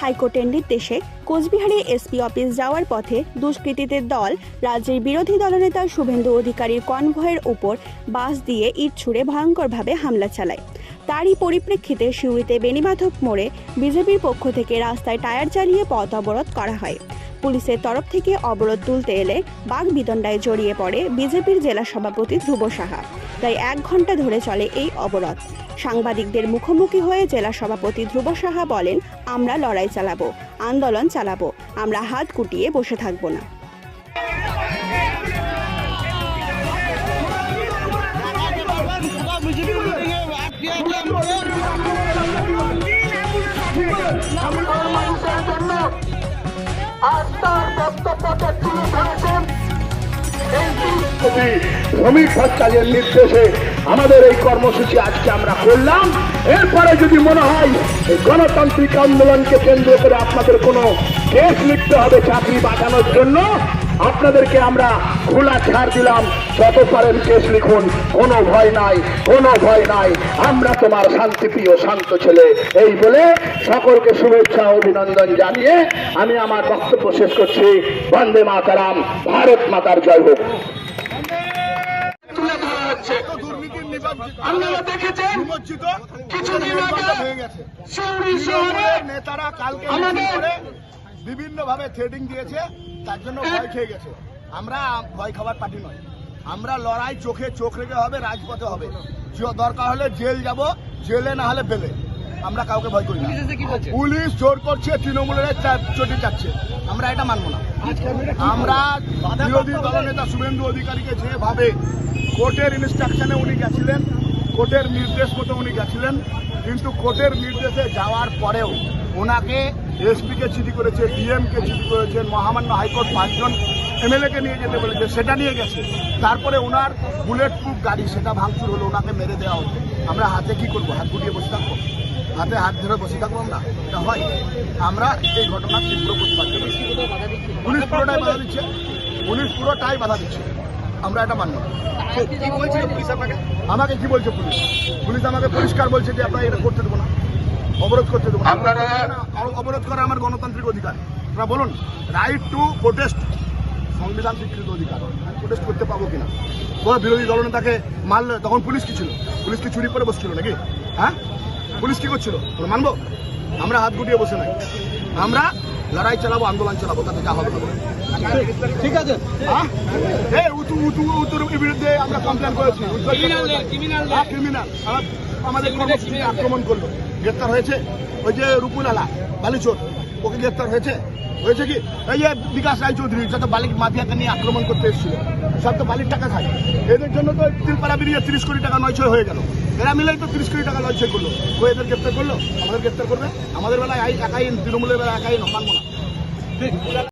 হাইকোর্টের নির্দেশে কোচবিহারে এসপি অফিস যাওয়ার পথে দুষ্কৃতীদের দল রাজ্যের বিরোধী দলনেতা শুভেন্দু অধিকারীর কনভয়ের উপর বাস দিয়ে ইট ছুড়ে ভয়ঙ্করভাবে হামলা চালায়। তারই পরিপ্রেক্ষিতে সিউড়িতে বেনিমাধব মোড়ে বিজেপির পক্ষ থেকে রাস্তায় টায়ার চালিয়ে পথ অবরোধ করা হয়। পুলিশের তরফ থেকে অবরোধ তুলতে এলে বাঘ বিদণ্ডায় জড়িয়ে পড়ে বিজেপির জেলা সভাপতি ধ্রুব সাহা। তাই এক ঘণ্টা ধরে চলে এই অবরোধ। সাংবাদিকদের মুখোমুখি হয়ে জেলা সভাপতি ধ্রুব সাহা বলেন, আমরা লড়াই চালাবো, আন্দোলন চালাবো, আমরা হাত কুটিয়ে বসে থাকব না। শ্রমিক নির্দেশে আমাদের এই কর্মসূচি আজকে আমরা করলাম। এরপরে যদি মনে হয় গণতান্ত্রিক আন্দোলনকে কেন্দ্র করে আপনাদের কোনো কেস লিখতে হবে, চাকরি বাঁচানোর জন্য আপনাদেরকে আমরা খোলা ছাড় দিলাম যত পারেন কেস লিখুন। কোনো ভয় নাই কোনো ভয় নাই। আমরা তোমার শান্তিপ্রিয় শান্ত ছেলে। এই বলে সকলকে শুভেচ্ছা অভিনন্দন জানিয়ে আমি আমার বক্তব্য শেষ করছি। বন্দে মাতারাম ভারত মাতার জয় হোক। আপনারা দেখেছেন? কিছুদিন আগে হয়ে নেতারা কালকে আমাদের- বিভিন্ন ভাবে থ্রেডিং দিয়েছে। তার জন্য ভয় খেয়ে গেছে। আমরা ভয় খাবার পার্টি নয়। আমরা লড়াই চোখে চোখ রেখে হবে রাজপথে হবে। দরকার হলে জেল যাব জেলে না হলে বেলে। আমরা কাউকে ভয় করি না। পুলিশ জোর করছে তৃণমূলের চটি চাচ্ছে আমরা এটা মানবো না। আমরা বিরোধী দলনেতা শুভেন্দু অধিকারীকে যেভাবে কোর্টের ইনস্ট্রাকশনে উনি গেছিলেন কোর্টের নির্দেশ মতো উনি গেছিলেন কিন্তু কোর্টের নির্দেশে যাওয়ার পরেও ওনাকে এসপিকে চিঠি করেছে ডিএমকে চিঠি করেছেন মহামান্য হাইকোর্ট পাঁচজন এমএলএকে নিয়ে যেতে বলেছে সেটা নিয়ে গেছে। তারপরে ওনার বুলেট প্রুফ গাড়ি সেটা ভাঙচুর হলো ওনাকে মেরে দেওয়া হলো। আমরা হাতে কি করব? হাত গুটিয়ে বসে থাকব? হাতে হাত ধরে বসে থাকব আমরা? এটা হয়? আমরা এই ঘটনার তীব্র প্রতিবাদ করেছি পুলিশ পুরোটাই বাধা দিচ্ছে। পুলিশ পুরোটাই বাধা দিচ্ছে। আমরা এটা মানব না। কি বলছিল পুলিশ আপনাকে? আমাকে কি বলছে পুলিশ? পুলিশ আমাকে পরিষ্কার বলছে যে আপনারা এটা করতে দেবো না। অবরোধ করতে দেবো আপনারা অবরোধ করা আমার গণতান্ত্রিক অধিকার। আপনারা বলুন রাইট টু প্রোটেস্ট সংবিধান স্বীকৃত অধিকার। প্রোটেস্ট করতে পাবো কিনা? কোনো বিরোধী দলনেতাকে মারলে তখন পুলিশ কি ছিল? পুলিশ কি চুরি করে বসছিল নাকি? হ্যাঁ? পুলিশ কি করছিল? মানবো? আমরা হাত গুটিয়ে বসে নাই। আমরা লড়াই চালাবো আন্দোলন চালাবো তাতে যা হবে। ঠিক আছে? হ্যাঁ? এই উতু উতু উতুর বিরুদ্ধে আমরা কমপ্লেন করেছি। হ্যাঁ, ক্রিমিনাল আমাদের আক্রমণ করল। গ্রেপ্তার হয়েছে ওই যে রুকুন আলা বালিচোর ওকে গ্রেপ্তার হয়েছে। হয়েছে কি? এই যে বিকাশ রায়চৌধুরী যত বালিক মাফিয়াকে নিয়ে আক্রমণ করতে এসেছিল। সব তো বালির টাকা খায়। এদের জন্য তো তিলপাড়া বেরিয়ে তিরিশ কোটি টাকা নয়ছয় হয়ে গেল। এরা মিলেই তো তিরিশ কোটি টাকা নয়ছয় করল। ও এদের গ্রেপ্তার করল? আমাদের গ্রেপ্তার করবে? আমাদের বেলায় আই- একাই তৃণমূলের বেলায় একাই মানবো না।